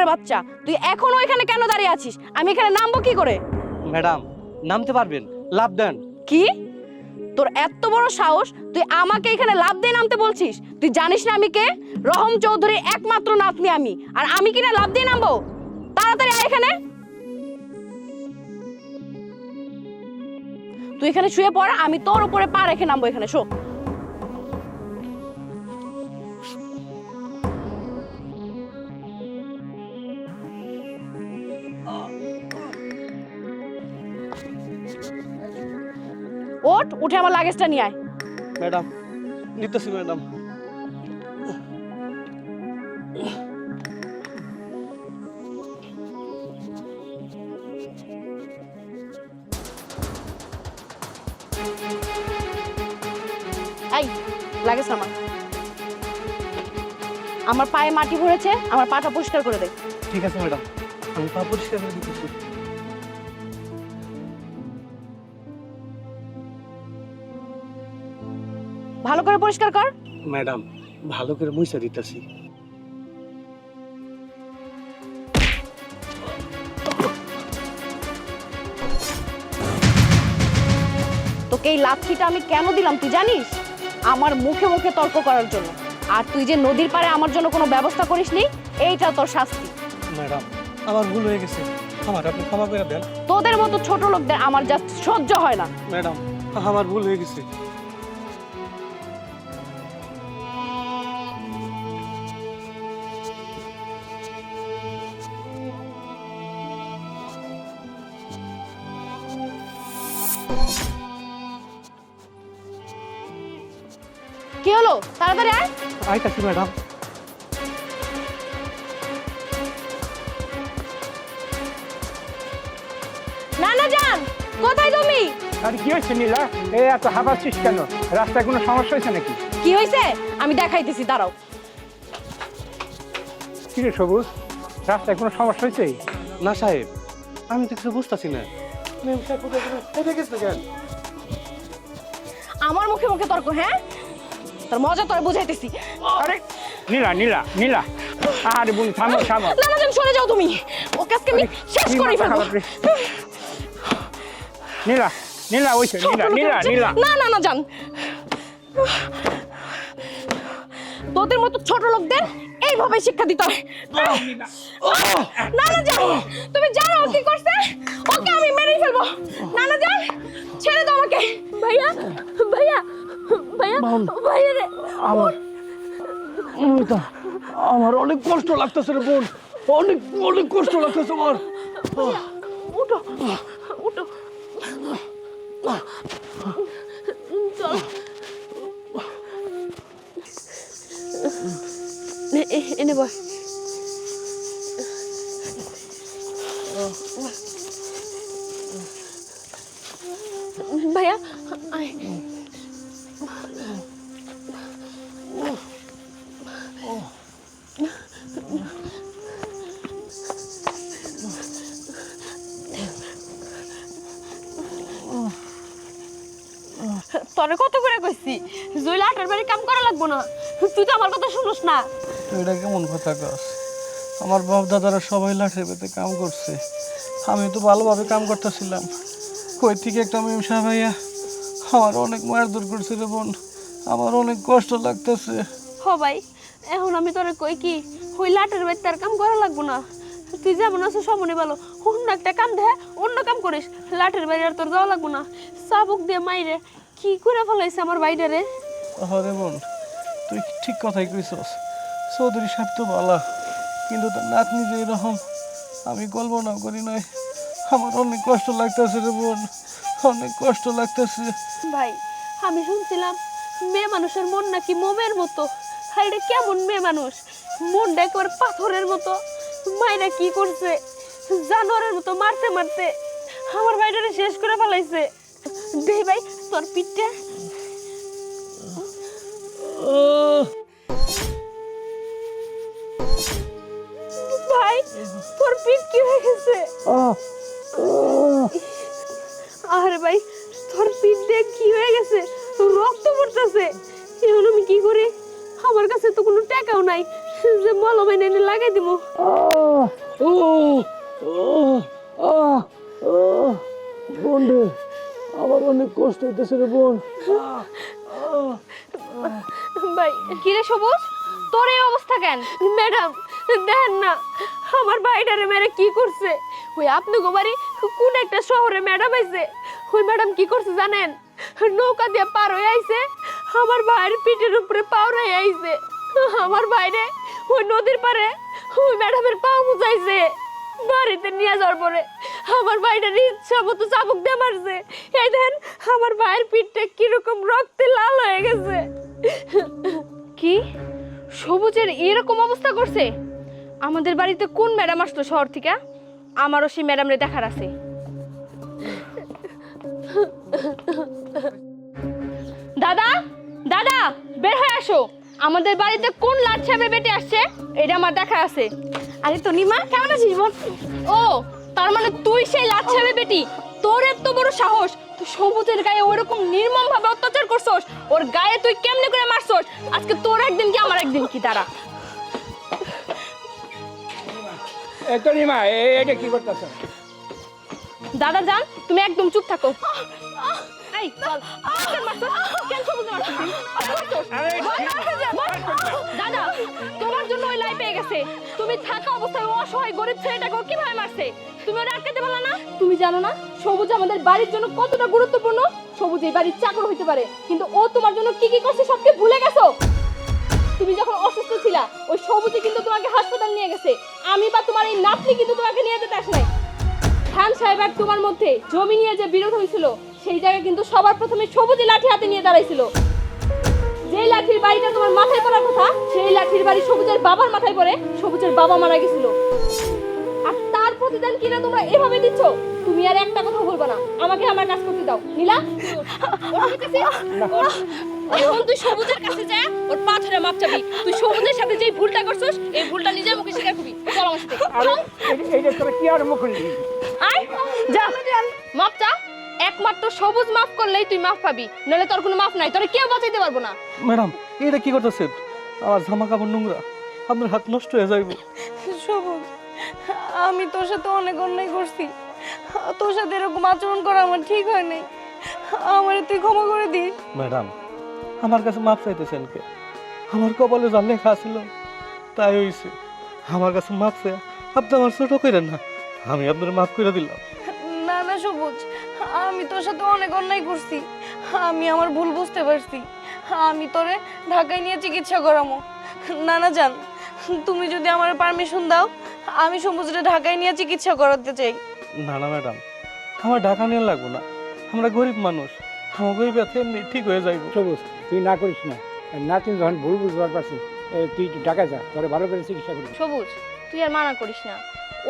চাকরের বাচ্চা। তুই এখনও এখানে কেন দাঁড়িয়ে আছিস? আমি এখানে নামবো কি করে? ম্যাডাম নামতে পারবেন। লাভ দেন। কি? তোর এত বড় সাহস তুই আমাকে এখানে লাভ দিয়ে নামতে বলছিস? তুই জানিস না আমি কে? রহম চৌধুরীর একমাত্র নাতনি আমি। আর আমি কিনা লাভ দিয়ে নামবো? তাড়াতাড়ি আয় এখানে। তুই এখানে শুয়ে পড় আমি তোর উপরে পা রেখে নামবো এখানে শো। ওঠ উঠে আমার লাগেজটা নিয়ে আয়। ম্যাডাম নিতেছি ম্যাডাম। এই লাগেজ আমার। আমার পায়ে মাটি ভরেছে আমার পাটা পরিষ্কার করে দে। ঠিক আছে ম্যাডাম আমি পা পরিষ্কার করে দিতেছি। ভালো করে পরিষ্কার কর। ম্যাডাম ভালো করে মুইসা দিতেছি। তোকে এই লাথিটা আমি কেন দিলাম তুই জানিস? আমার মুখে মুখে তর্ক করার জন্য। আর তুই যে নদীর পারে আমার জন্য কোনো ব্যবস্থা করিসনি এইটা তোর শাস্তি। ম্যাডাম আমার ভুল হয়ে গেছে। আমার আপনি ক্ষমা করে দেন। তোদের মতো ছোট লোকদের আমার জাস্ট সহ্য হয় না। ম্যাডাম আমার ভুল হয়ে গেছে। তাড়াতাড়ি আয় আইতাছি ম্যাডাম। না না যান কোথায় তুমি? আর কি হয়েছে নীলা? এই এত কেন? রাস্তায় কোনো সমস্যা হয়েছে নাকি? কি হয়েছে? আমি দেখাইতেছি দাঁড়াও। কি রে সবুজ? রাস্তায় কোনো সমস্যা হয়েছে? না সাহেব আমি তো কিছু বুঝতেছি না। মেম সাহেব কোথায় গেছে কেন? আমার মুখে মুখে তর্ক হ্যাঁ? তোর মজা তোর বুঝাইতেছি। আরে নীলা নীলা নীলা। আরে বোন থামো থামো। না না যান সরে যাও তুমি। ওকে আজকে আমি শেষ করে ফেলব। নীলা নীলা ওইছে নীলা নীলা নীলা। না না না যান। তোদের মতো ছোট লোকদের এইভাবে শিক্ষা দিতে হয়। না না যান তুমি জানো কি করছে? ওকে আমি মেরেই ফেলব। না না যান। ছেড়ে দাও আমাকে। ভাইয়া ভাইয়া ভাইয়া ভাইয়া রে আমার আমার অনেক কষ্ট লাগতেছে রে বোন। অনেক অনেক কষ্ট লাগতেছে আমার। উঠো উঠো। চল এ- এনে বস। ভাইয়া তোরে কত করে কইছি? জুইলা আটার বাড়ি কাম করা লাগবো না। তুই তো আমার কথা শুনোস না। এটা কেমন কথা কস? আমার বাপ দাদারা সবাই লাঠের পেতে কাম করছে। আমি তো ভালোভাবে কাম করতেছিলাম। কই থেকে একটা মিমসা ভাইয়া? আমার অনেক মায়ের দূর করছে রে বোন। আমার অনেক কষ্ট লাগতেছে। হ ভাই এখন আমি তোরে কই কি? ওই লাটের বাড়ি তার কাম করা লাগবো না। তুই যেমন আছো সমনে ভালো। অন্য একটা কাম দে অন্য কাম করিস। লাটের বাড়ি আর তোর যাওয়া লাগবো না। চাবুক দিয়ে মাইরে কি করে ফেলাইছে আমার বাইরে রে হরে বোন তুই ঠিক কথাই কইছস। চৌধুরী সাহেব তো ভালা কিন্তু তার নাতনি যে এরকম আমি কল্পনা করি নাই। আমার অনেক কষ্ট লাগতেছে রে বোন অনেক কষ্ট লাগতেছে। ভাই আমি শুনছিলাম মেয়ে মানুষের মন নাকি মোমের মতো। এটা কেমন মেয়ে মানুষ? মনটা একেবারে পাথরের মতো। মায়েরা কি করছে? জানোয়ারের মতো মারতে মারতে। আমার বাইরে শেষ করে ফেলাইছে। দে ভাই তোর পিঠটা ভাই তোর পিঠ কি হয়ে গেছে আরে ভাই তোর পিঠ দিয়ে কি হয়ে গেছে রক্ত পড়তেছে এখন আমি কি করি আমার কাছে তো কোনো টাকাও নাই যে মলম এনে লাগাই দিব বোন রে আমার অনেক কষ্ট হইতেছে রে বোন। ভাই কি রে সবুজ? তোর এই অবস্থা কেন? ম্যাডাম দেখেন না। আমার ভাইটারে মেরে কি করছে? ওই আপনি গোবারি কোন একটা শহরে ম্যাডাম আইছে? ওই ম্যাডাম কি করছে জানেন? নৌকা দিয়ে পার হয়ে আইছে আমার ভাইয়ের পিঠের উপরে পার হয়ে আইছে। আমার ভাইরে ওই নদীর পারে ওই ম্যাডামের পা বুঝাইছে বাড়িতে নিয়ে যাওয়ার পরে আমার ভাইটার ইচ্ছা মতো চাবুক দিয়ে মারছে। এই দেন আমার ভাইয়ের পিঠটা কীরকম রক্তে লাল হয়ে গেছে। কি? সবুজের এরকম অবস্থা করছে? আমাদের বাড়িতে কোন ম্যাডাম আসলো শহর থেকে? আমারও সেই ম্যাডামরে দেখার আছে। দাদা দাদা, বের হয়ে আসো। আমাদের বাড়িতে কোন লাট সাহেবের বেটে আসছে? এটা আমার দেখা আছে। আরে তো নিমা কেমন আছিস বোন ও তার মানে তুই সেই লাট সাহেবের বেটি? তোর এত বড় সাহস তুই সবুজের গায়ে ওরকম নির্মম ভাবে অত্যাচার করছস ওর গায়ে তুই কেমনে করে মারছস? আজকে তোর একদিন কি আমার একদিন কি দাঁড়া। এ নিমা এটা কি করতেছ? দাদা যান তুমি একদম চুপ থাকো। এই? কেন বল। দাদা তোমার জন্য ওই লাই পেয়ে গেছে। তুমি থাকা অবস্থায় ও অসহায় গরিব ছেলেটাকে কীভাবে মারছে? তুমি ওটা আটকাতে পারলা না? তুমি জানো না সবুজ আমাদের বাড়ির জন্য কতটা গুরুত্বপূর্ণ? সবুজ এই বাড়ির চাকর হইতে পারে। কিন্তু ও তোমার জন্য কি কি করছে সবকে ভুলে গেছো? তুমি যখন অসুস্থ ছিলা ওই সবুজে কিন্তু তোমাকে হাসপাতাল নিয়ে গেছে। আমি বা তোমার এই নাতনি কিন্তু তোমাকে নিয়ে যেতে আসে নাই। খান সাহেব আর তোমার মধ্যে জমি নিয়ে যে বিরোধ হয়েছিল সেই জায়গায় কিন্তু সবার প্রথমে সবুজে লাঠি হাতে নিয়ে দাঁড়াইছিল। যেই লাঠির বাড়িটা তোমার মাথায় পড়ার কথা সেই লাঠির বাড়ি সবুজের বাবার মাথায় পড়ে সবুজের বাবা মারা গেছিল। আর তার প্রতিদান কিনা তোমরা এভাবে দিচ্ছ? তুমি আর একটা কথা বলব না। আমাকে আমার কাজ করতে দাও। নীলা। এখন তুই সবুজের কাছে যা ওর পা ধরে মাপ চাবি। তুই সবুজের সাথে যেই ভুলটা করছস এই ভুলটা নিজের মুখে স্বীকার করবি। চল আমার সাথে। আরে এই- এইটা তোরা কি আর মুখ খুললি? আয় যা। মাপ চা। একমাত্র সবুজ মাফ করলেই তুই মাফ পাবি নাহলে তোর কোনো মাফ নাই তোরে কেউ বাঁচাইতে পারব না। ম্যাডাম এটা কি করতেছেন আমার জামা কাপড় নোংরা আপনার হাত নষ্ট হয়ে যাইব। সবুজ আমি তোর সাথে অনেক অন্যায় করছি। তোর সাথে এরকম আচরণ করা আমার ঠিক হয় নাই। আমার তুই ক্ষমা করে দিস। ম্যাডাম আমার কাছে মাপ চাইতেছেন কে? আমার কপালে যা লেখা ছিল তাই হইছে। আমার কাছে মাপ চাই আপনি আমার ছোট করেন না আমি আপনার মাফ করে দিলাম। না না সবুজ আমি তোর সাথে অনেক অন্যায় করছি। আমি আমার ভুল বুঝতে পারছি। আমি তোরে ঢাকায় নিয়ে চিকিৎসা করামো। না না জান তুমি যদি আমার পারমিশন দাও আমি সবুজরে ঢাকায় নিয়ে চিকিৎসা করাতে চাই। না না ম্যাডাম আমার ঢাকা নিয়ে লাগবো না। আমরা গরিব মানুষ আমার গরিব ব্যথা এমনি ঠিক হয়ে যাইব। সবুজ তুই না করিস না। না নাতিন যখন ভুল বুঝবার পারছি তুই ঢাকা যা তোরে ভালো করে চিকিৎসা করবি। সবুজ তুই আর মানা করিস না।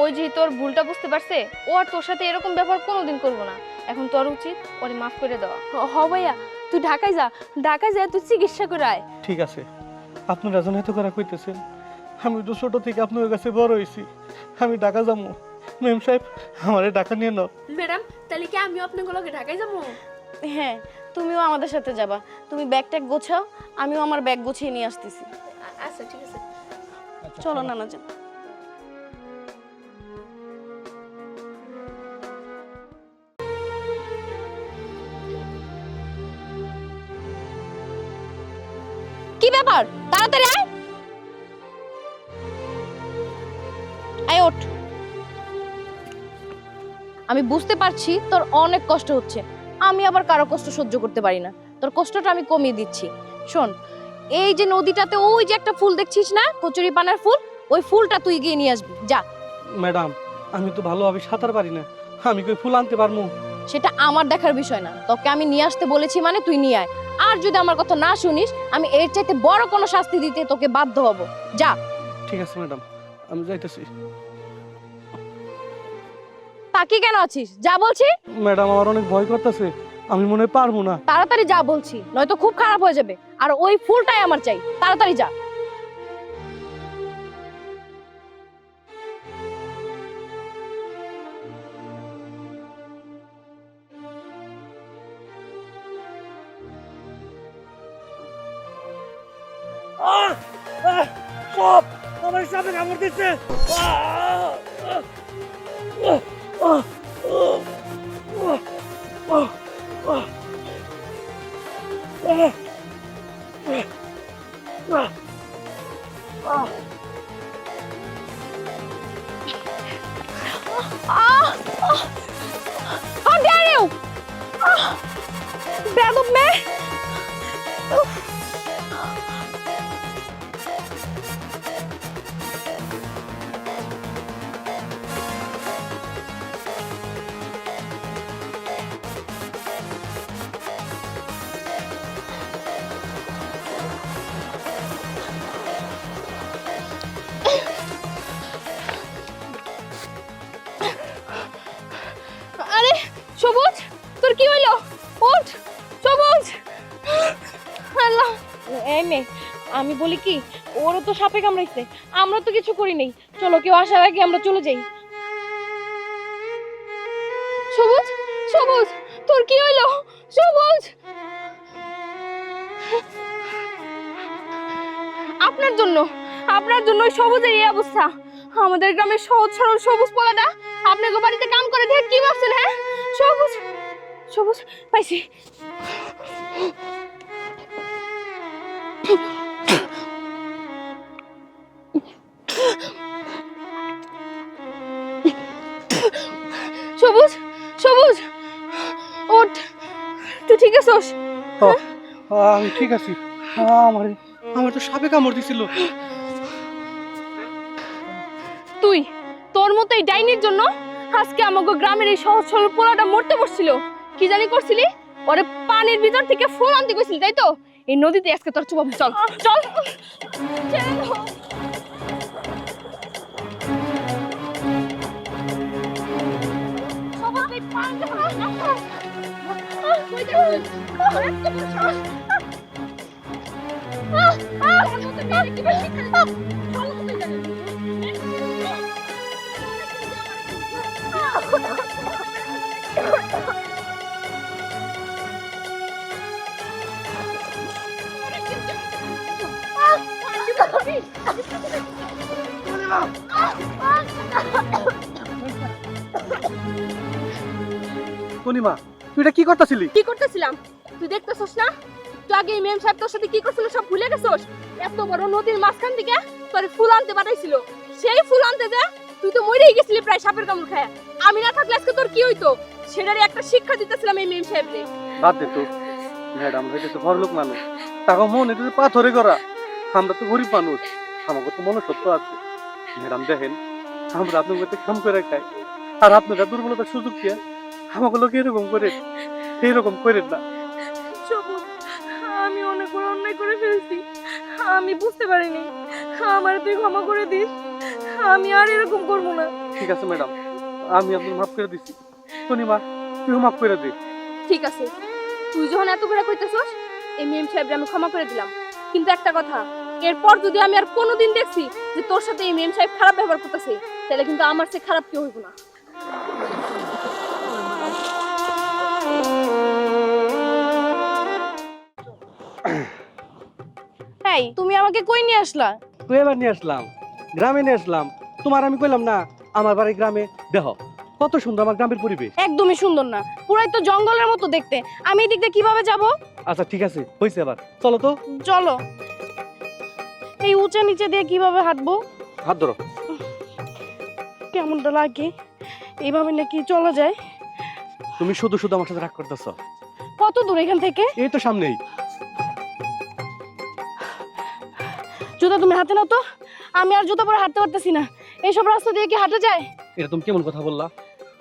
ওই যে তোর ভুলটা বুঝতে পারছে ও আর তোর সাথে এরকম ব্যবহার কোনোদিন করব না। এখন তোর উচিত ওরে মাফ করে দেওয়া। হ ভাইয়া তুই ঢাকায় যা। ঢাকায় যা তুই চিকিৎসা করে আয়। ঠিক আছে। আপনারা যখন এত করা কইতেছেন আমি তো ছোট থেকে আপনার কাছে বড় হয়েছি আমি ঢাকা যাব। মেম সাহেব আমারে ঢাকা নিয়ে নাও। ম্যাডাম তাহলে কি আমিও আপনাগুলোকে ঢাকায় যাব? হ্যাঁ তুমিও আমাদের সাথে যাবা। তুমি ব্যাগ ট্যাগ গোছাও আমিও আমার ব্যাগ গুছিয়ে নিয়ে আসতেছি। আচ্ছা ঠিক আছে। চলো নানা যান। কি ব্যাপার তাড়াতাড়ি আয়। আয় ওঠ। আমি বুঝতে পারছি তোর অনেক কষ্ট হচ্ছে। আমি আবার কারও কষ্ট সহ্য করতে পারি না। তোর কষ্টটা আমি কমিয়ে দিচ্ছি। শোন, এই যে নদীটাতে ওই যে একটা ফুল দেখছিস না? কচুরি পানার ফুল? ওই ফুলটা তুই গিয়ে নিয়ে আসবি। যা। ম্যাডাম, আমি তো ভালোভাবে সাঁতার পারি না। আমি কই ফুল আনতে পারব? সেটা আমার দেখার বিষয় না। তোকে আমি নিয়ে আসতে বলেছি মানে তুই নিয়ে আয়। আর যদি আমার কথা না শুনিস আমি এর চাইতে বড় কোনো শাস্তি দিতে তোকে বাধ্য হব। যা। ঠিক আছে ম্যাডাম আমি যাইতেছি। তাকিয়ে কেন আছিস? যা বলছি। ম্যাডাম আমার অনেক ভয় করতেছে। আমি মনে পারব না। তাড়াতাড়ি যা বলছি নয়তো খুব খারাপ হয়ে যাবে। আর ওই ফুলটাই আমার চাই। তাড়াতাড়ি যা। সব আমার সাপে কামড় দিচ্ছে How dare you? বেদব মেয়ে আরে বলি কি, ওরও তো সাপে কামড়াইছে আমরা তো কিছু করি নাই। চলো, কেউ আসার আগে আমরা চলে যাই। সবুজ সবুজ, তোর কি হইল? সবুজ! আপনার জন্য আপনার জন্য সবুজের এই অবস্থা। আমাদের গ্রামের সহজ সরল সবুজ পোলাটা আপনাকে বাড়িতে কাম করে দেখে কি ভাবছেন হ্যাঁ? সবুজ সবুজ, পাইছি। ঠিক আছোস আমি ঠিক আছি। আমার আমার তো সাপে কামড় দিছিল। তুই তোর মতো এই ডাইনির জন্য আজকে আমাকে গ্রামের এই সহজ সরল পোলাটা মরতে বসছিল। কি জানি করছিলি? ওরে পানির ভিতর থেকে ফুল আনতে গেছিলি তাই তো? এই নদীতে আজকে তোর চুপাবো চল। চল। পূর্ণিমা তুই এটা কি করতেছিলি? কি করতেছিলাম? তুই দেখতেছস না? তুই আগে মেম সাহেব তোর সাথে কি করছিল সব ভুলে গেছস? এত বড় নদীর মাঝখান থেকে তোর ফুল আনতে পাঠাইছিল। সেই ফুল আনতে যে তুই তো মরেই গেছিলি প্রায় সাপের কামড় খায়। আমি না থাকলে আজকে তোর কি হইতো? সেটারই একটা শিক্ষা দিতেছিলাম এই মেম সাহেবরে বাদ দে তো। ম্যাডাম হইতেছে বড়লোক মানুষ। তাকে মনে তো পাথরে করা আমরা তো গরিব মানুষ। আমাকে তো মনে সত্য আছে। ম্যাডাম দেখেন আমরা আপনার কাম করে খাই। আর আপনারা দুর্বলতার সুযোগ দিয়ে আমাকে লোক এরকম করে এইরকম করেন না। আমি অনেক বড় অন্যায় করে ফেলছি। আমি বুঝতে পারিনি। আমার তুই ক্ষমা করে দিস। আমি আর এরকম করব না। ঠিক আছে ম্যাডাম। আমি আপনার মাফ করে দিচ্ছি। পূর্ণিমা তুই মাফ করে দে। ঠিক আছে। তুই যখন এত করে কইতেছস এই মেম সাহেবরে আমি ক্ষমা করে দিলাম। কিন্তু একটা কথা এরপর যদি আমি আর কোনোদিন দেখছি যে তোর সাথে এই মেম সাহেব খারাপ ব্যবহার করতেছে তাহলে কিন্তু আমার সে খারাপ কেউ হইব না। এই তুমি আমাকে কই নিয়ে আসলা? তুই এবার নিয়ে আসলাম গ্রামে নিয়ে আসলাম। তোমার আমি কইলাম না আমার বাড়ি গ্রামে। দেহ কত সুন্দর আমার গ্রামের পরিবেশ। একদমই সুন্দর না পুরাই তো জঙ্গলের মতো দেখতে। আমি এই দিক দিয়ে কীভাবে যাব? আচ্ছা ঠিক আছে হয়েছে আবার চলো তো। চলো। এই উঁচা নিচে দিয়ে কীভাবে হাঁটবো? হাত ধরো। কেমনটা লাগে? এইভাবে নাকি চলা যায়? তুমি শুধু শুধু আমার সাথে রাগ করতেছ। কত দূর এখান থেকে? এই তো সামনেই। জুতা তুমি হাতে নাও তো। আমি আর জুতা পরে হাঁটতে পারতেছি না। এইসব রাস্তা দিয়ে কি হাঁটা যায়? এটা তুমি কেমন কথা বললা?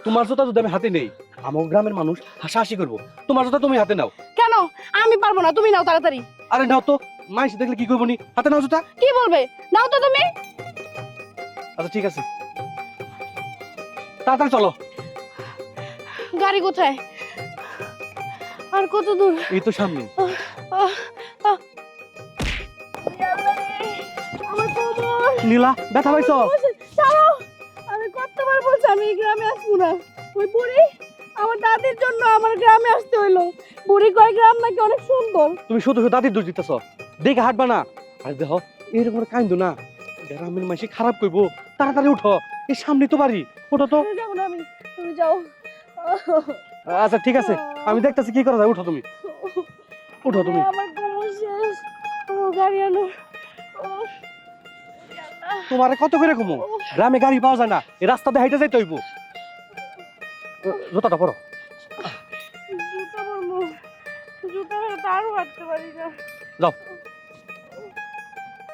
তোমার জুতা যদি আমি হাতে নেই আমার গ্রামের মানুষ হাসাহাসি করব। তোমার জুতা তুমি হাতে নাও। কেন? আমি পারব না তুমি নাও তাড়াতাড়ি। আরে নাও তো মাইসি দেখলে কি করব নি? হাতে নাও জুতা। কি বলবে? নাও তো তুমি। আচ্ছা ঠিক আছে। তাড়াতাড়ি চলো। গাড়ি কোথায়? আর কত দূর? এই তো সামনে। নীলা ব্যথা পাইছো? ছাড়ো আমি কতবার বলছি আমি এই গ্রামে আসব না। ওই বুড়ি আমার দাদির জন্য আমার গ্রামে আসতে হইল। বুড়ি কয় গ্রাম নাকি অনেক সুন্দর। তুমি শুধু শুধু দাদির দোষ দিতেছ। দেখে হাঁটবা না। আর দেখো এরকম কাইন্দো না। গ্রামের মাসি খারাপ কইবো তাড়াতাড়ি উঠো। এই সামনে তো বাড়ি। ওঠো তো। যাব না আমি তুমি যাও। আচ্ছা ঠিক আছে। আমি দেখতেছি কি করা যায়। উঠো তুমি। উঠো তুমি। আমার শেষ। গাড়ি আনো। তোমারে কত করে ঘুমো গ্রামে গাড়ি পাওয়া যায় না এই দিয়ে হাইটে যাইতে হইব। জুতাটা পরো। যাও।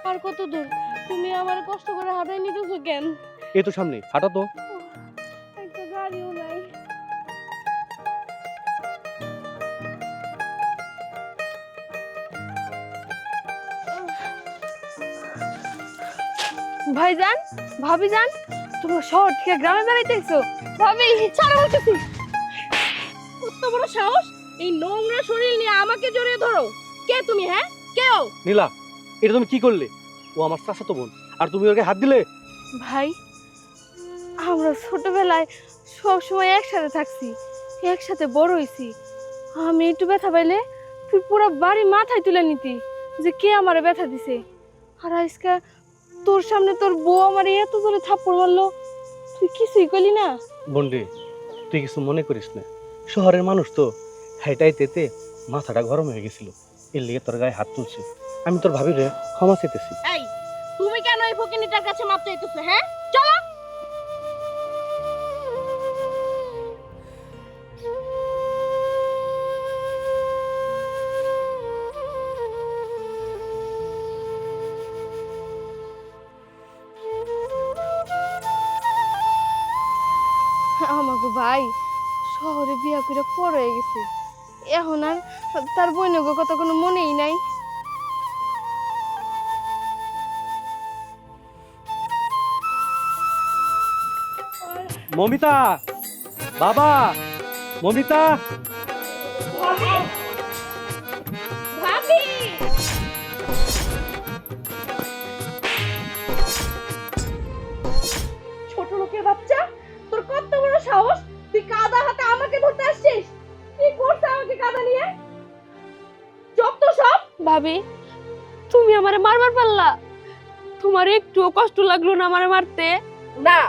আর কত দূর? তুমি আমার কষ্ট করে হাঁটাই নিতেছো কেন? এই তো সামনে হাঁটা তো। ভাইজান ভাবি যান তোমার শহর থেকে গ্রামে বেড়াইতেছো ভাবি ছাড়া বলতেছি। কত বড় সাহস এই নোংরা শরীর নিয়ে আমাকে জড়িয়ে ধরো। কে তুমি হ্যাঁ? কেও নীলা এটা তুমি কি করলে? ও আমার চাচাতো বোন আর তুমি ওকে হাত দিলে? ভাই আমরা ছোটবেলায় সব সময় একসাথে থাকছি একসাথে বড় হইছি আমি একটু ব্যথা পাইলে তুই পুরো বাড়ি মাথায় তুলে নিতি যে কে আমারে ব্যথা দিছে। আর আজকে তোর সামনে তোর বউ আমার এত জোরে থাপ্পড় মারলো তুই কিছুই করলি না? বন্ডি তুই কিছু মনে করিস না। শহরের মানুষ তো হাইটাইতেতে মাথাটা গরম হয়ে গেছিল। এর লিগে তোর গায়ে হাত তুলছে। আমি তোর ভাবি রে ক্ষমা চেতেছি। এই তুমি কেন এই ফকিনিটার কাছে মাপ চাইতেছো হ্যাঁ? চলো! করে পর হয়ে গেছে। এখন আর তার বইনগো কথা কোনো মনেই নাই। মমিতা! বাবা! মমিতা! তোমার একটুও কষ্ট লাগল না আমারে মারতে? না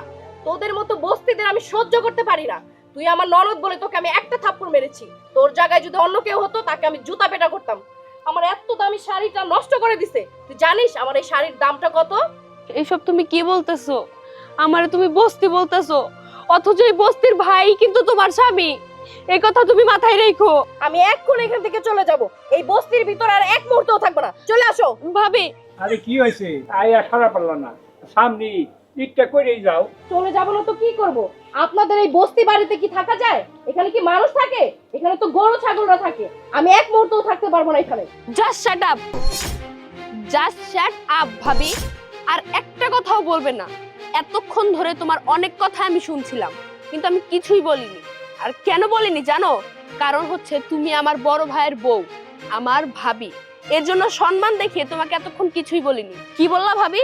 তোদের মতো বস্তিদের আমি সহ্য করতে পারি না। তুই আমার ননদ বলে তোকে আমি একটা থাপ্পড় মেরেছি। তোর জায়গায় যদি অন্য কেউ হতো তাকে আমি জুতা পেটা করতাম। আমার এত দামি শাড়িটা নষ্ট করে দিছে। তুই জানিস আমার এই শাড়ির দামটা কত? এইসব তুমি কি বলতেছো? আমারে তুমি বস্তি বলতেছো। অথচ এই বস্তির ভাই কিন্তু তোমার স্বামী। এই কথা তুমি মাথায় রেখো। আমি এক্ষুনি এখান থেকে চলে যাব। এই বস্তির ভিতর আর এক মুহূর্তও থাকব না। চলে আসো। ভাবি আরে কি হয়েছে? আয়া সারা পারল না। সামনে ইটটা করেই যাও। চলে যাব না তো কি করব? আপনাদের এই বস্তি বাড়িতে কি থাকা যায়? এখানে কি মানুষ থাকে? এখানে তো গরু ছাগলরা থাকে। আমি এক মুহূর্তও থাকতে পারব না এখানে। Just shut up just shut up ভাবি। আর একটা কথাও বলবে না। এতক্ষণ ধরে তোমার অনেক কথা আমি শুনছিলাম কিন্তু আমি কিছুই বলিনি। আর কেন বলিনি জানো? কারণ হচ্ছে তুমি আমার বড় ভাইয়ের বউ আমার ভাবি। এর জন্য সম্মান দেখিয়ে তোমাকে এতক্ষণ কিছুই বলিনি। কি বললা ভাবি?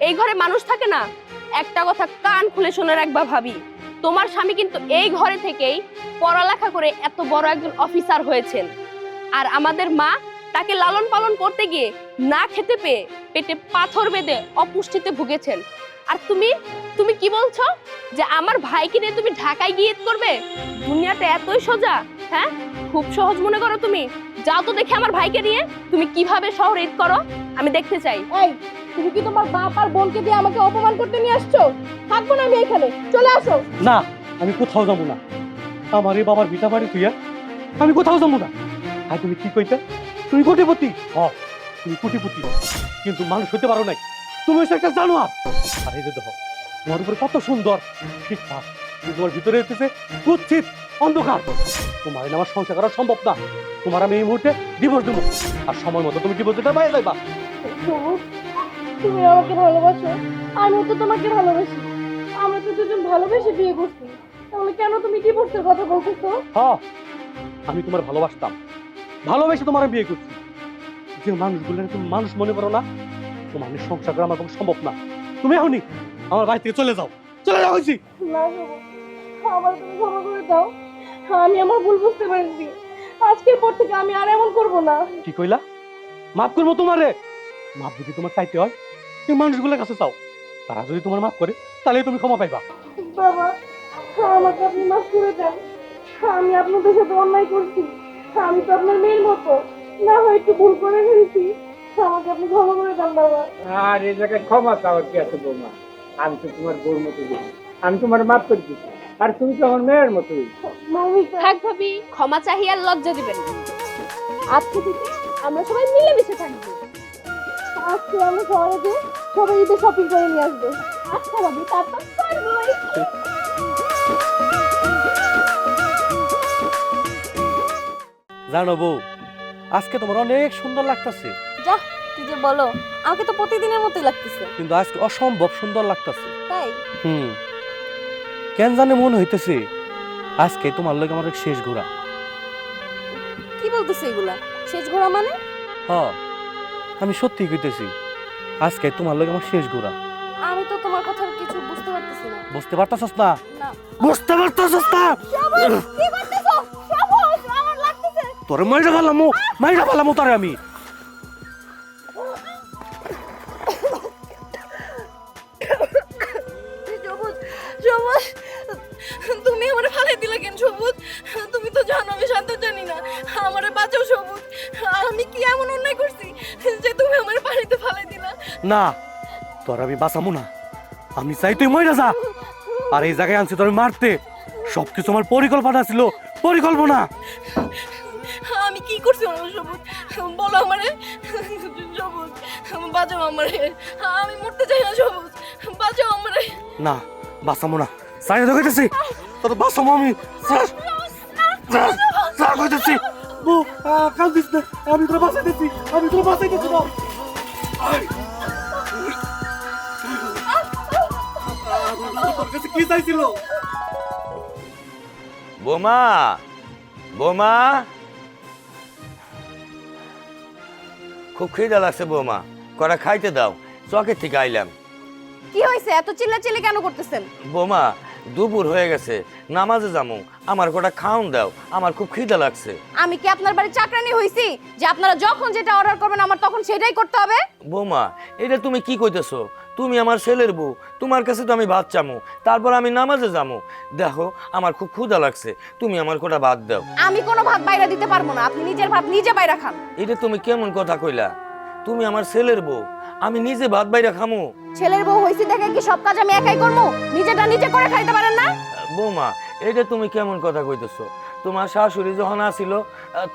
এই ঘরে মানুষ থাকে না? একটা কথা কান খুলে শুনে রাখবা ভাবি। তোমার স্বামী কিন্তু এই ঘরে থেকেই পড়ালেখা করে এত বড় একজন অফিসার হয়েছেন। আর আমাদের মা তাকে লালন পালন করতে গিয়ে না খেতে পেয়ে পেটে পাথর বেঁধে অপুষ্টিতে ভুগেছেন। আর তুমি তুমি কি বলছো? যে আমার ভাইকে নিয়ে তুমি ঢাকায় গিয়ে করবে? দুনিয়াটা এতই সোজা হ্যাঁ? খুব সহজ মনে করো তুমি। যাও তো দেখে আমার ভাইকে নিয়ে তুমি কীভাবে শহরে ঈদ করো? আমি দেখতে চাই। এই তুমি কি তোমার বাপ আর বোনকে দিয়ে আমাকে অপমান করতে নিয়ে আসছো? থাকব না আমি এখানে। চলে আসো। না আমি কোথাও যাব না। আমার এই বাবার ভিটা বাড়ি তুই আমি কোথাও যাব না। আর তুমি কি কইতে? তুমি কোটিপতি? হ তুমি কোটিপতি। কিন্তু মানুষ হতে পারো নাই। তুমি হচ্ছে একটা জানো আর এই যে দেখো তোমার উপরে কত সুন্দর ঠিকঠাক কিন্তু তোমার ভিতরে হচ্ছে কুচ্ছিত অন্ধকার। তোমার আমার সংসার করা সম্ভব না। তোমার আমি এই মুহূর্তে ডিভোর্স দেবো। আর সময় মতো তুমি ডিভোর্সটা পাই যাইবা তুমি আমাকে ভালোবাসো। আমিও তো তোমাকে ভালোবাসি। আমরা তো দুজন ভালোবেসে বিয়ে করছি। তাহলে কেন তুমি ডিভোর্সের কথা বলতেছো? হ আমি তোমার ভালোবাসতাম। ভালোবেসে তোমার বিয়ে করছি। যে মানুষগুলো তুমি মানুষ মনে করো না তোমার সংসার করা আমার সম্ভব না। তুমি এখনই আমার বাড়ি থেকে চলে যাও। চলে যাও না আমার তুমি ক্ষমা করে দাও। আমি আমার ভুল বুঝতে পারছি আজকের পর থেকে আমি আর এমন করব না। কি কইলা? মাফ করব তোমারে। মাফ যদি তোমার চাইতে হয় এই মানুষগুলোর কাছে চাও। তারা যদি তোমার মাফ করে তাহলে তুমি ক্ষমা পাইবা। বাবা আমাকে আপনি মাফ করে দেন। আমি আপনাদের সাথে অন্যায় করছি। আমি তো আপনার মেয়ের মতো। না হয় একটু ভুল করে ফেলছি। আমাকে আপনি ক্ষমা করে দেন বাবা। আর এই জায়গায় ক্ষমা চাওয়ার কি আছে বৌমা? আমি তো তোমার বউর মতো আমি তোমার মাফ করে দিচ্ছি। আর তুমি তো আমার মেয়ের মতোই। থাক ভাবি ক্ষমা চাহি আর লজ্জা দিবেন না। আজকে থেকে আমরা সবাই মিলেমিশে থাকব। আজকে আমরা শহরে সবাই ঈদের শপিং করে নিয়ে আসব। আচ্ছা ভাবি তারপর করবোই জানো বউ আজকে তোমার অনেক সুন্দর লাগতেছে। যা কি যে বলো আমাকে তো প্রতিদিনের মতোই লাগতেছে। কিন্তু আজকে অসম্ভব সুন্দর লাগতেছে। তাই? হুম। কেন জানে মন হইতেছে? আজকে তোমার লোক আমার শেষ ঘোরা। কি বলতেছে এগুলা? শেষ ঘোড়া মানে? হ আমি সত্যি কইতেছি আজকে তোমার লোক আমার শেষ ঘোরা। আমি তো তোমার কথা কিছু বুঝতে পারতেছি না। বুঝতে পারতাছস না? বুঝতে পারতাছস না? কি করতেছো সাহস! আমার লাগতেছে। তোর মাইরা ফেলামু মাইরা ফেলামু তোরে আমি। না তোর আমি বাঁচামু না। আমি চাই তুই মইরা যা। আর এই জায়গায় আনছি তোর মারতে। সবকিছু আমার পরিকল্পনা ছিল পরিকল্পনা। আমি কি করছি আমার সবুজ বলো আমারে। সবুজ বাঁচাও আমারে। আমি মরতে চাই না সবুজ বাঁচাও আমারে। না বাঁচামু না। কইতেছি। তোর বাঁচামু আমি। না। আমি তোর বাঁচাইতেছি। আমি তোর বাঁচাইতেছি না তোর কাছে কি চাইছিল? বোমা বোমা। খুব খিদা লাগছে বোমা কটা খাইতে দাও চকের থেকে আইলাম। কি হয়েছে এত চিল্লা চিল্লি কেন করতেছেন? বোমা দুপুর হয়ে গেছে নামাজে যামু। আমার কটা খাওন দাও আমার খুব খিদা লাগছে। আমি কি আপনার বাড়ি চাকরানি হইছি? যে আপনারা যখন যেটা অর্ডার করবেন আমার তখন সেটাই করতে হবে? বৌমা এটা তুমি কি কইতেছো? তুমি আমার ছেলের বউ তোমার কাছে তো আমি ভাত চামু তারপর আমি নামাজে যামু। দেখো আমার খুব ক্ষুধা লাগছে তুমি আমার কটা ভাত দাও। আমি কোনো ভাত বাইরে দিতে পারব না আপনি নিজের ভাত নিজে বাইরে খান। এটা তুমি কেমন কথা কইলা? তুমি আমার ছেলের বউ আমি নিজে ভাত বাইরে খামু। ছেলের বউ হইছি দেখে কি সব কাজ আমি একাই করব নিজেটা নিজে করে খাইতে পারেন না? বৌমা এটা তুমি কেমন কথা কইতেছো? তোমার শাশুড়ি যখন আসিল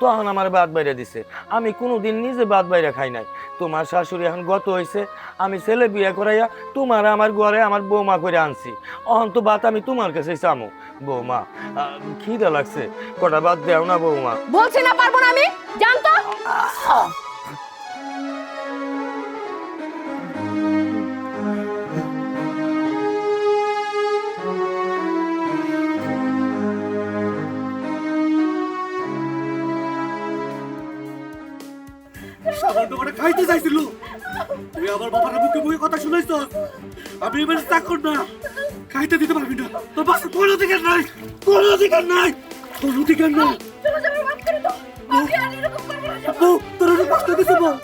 তখন আমার বাদ বাইরে দিছে। আমি কোনোদিন নিজে বাদ বাইরে খাই নাই। তোমার শাশুড়ি এখন গত হয়েছে আমি ছেলে বিয়ে করাইয়া তোমার আমার ঘরে আমার বৌমা করে আনছি। অহন তো বাত আমি তোমার কাছে চামো। বৌমা খিদে লাগছে। কটা বাদ দেও না বৌমা। বলছি না পারব না আমি? জানতো? কথা শুনাইছ আমি এবারে চাকর না। খাইতে দিতে পারবি না। তোর পাশে কোনো অধিকার নাই। কোনো অধিকার নাই। কোনো অধিকার নাই বউ, তোর অনেক কষ্ট দিছে বউ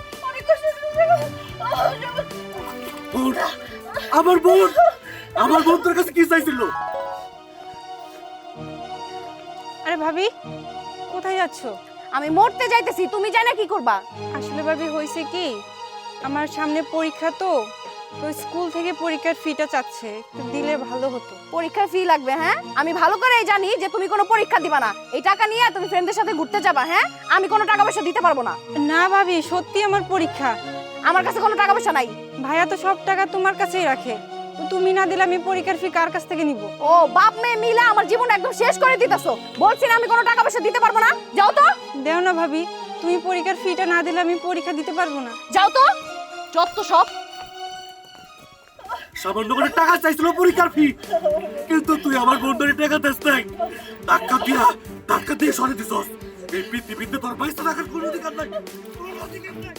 বোন, আমার বোন। আমার বোন তোর কাছে কি চাইছিল? আরে ভাবি কোথায় যাচ্ছ? আমি মরতে যাইতেছি তুমি জানে কি করবা? আসলে ভাবি হয়েছে কি? আমার সামনে পরীক্ষা তো। তো স্কুল থেকে পরীক্ষার ফিটা চাচ্ছে একটু দিলে ভালো হতো। পরীক্ষার ফি লাগবে হ্যাঁ? আমি ভালো করেই জানি যে তুমি কোনো পরীক্ষা দিবা না। এই টাকা নিয়ে তুমি ফ্রেন্ডদের সাথে ঘুরতে যাবা হ্যাঁ? আমি কোনো টাকা পয়সা দিতে পারব না। না ভাবি সত্যি আমার পরীক্ষা। আমার কাছে কোনো টাকা পয়সা নাই। ভাইয়া তো সব টাকা তোমার কাছেই রাখে। তুমি না দিলে আমি পরীক্ষার ফি কার কাছ থেকে নিব? ও বাপ মেয়ে মিলে আমার জীবন একদম শেষ করে দিতেছো। বলছি না আমি কোনো টাকা পয়সা দিতে পারব না। যাও তো। দেও না ভাবি তুমি পরীক্ষার ফিটা না দিলে আমি পরীক্ষা দিতে পারব না। যাও তো। যত সব। সামান্য করে টাকা চাইছিল পরীক্ষার ফি কিন্তু তুই আমার বন্ধুরে টাকা দিস নাই। টাকা দিয়া টাকা দিয়ে সরে দিছস। এই পৃথিবীতে তোর পয়সা রাখার কোনো অধিকার নাই। কোনো অধিকার নাই।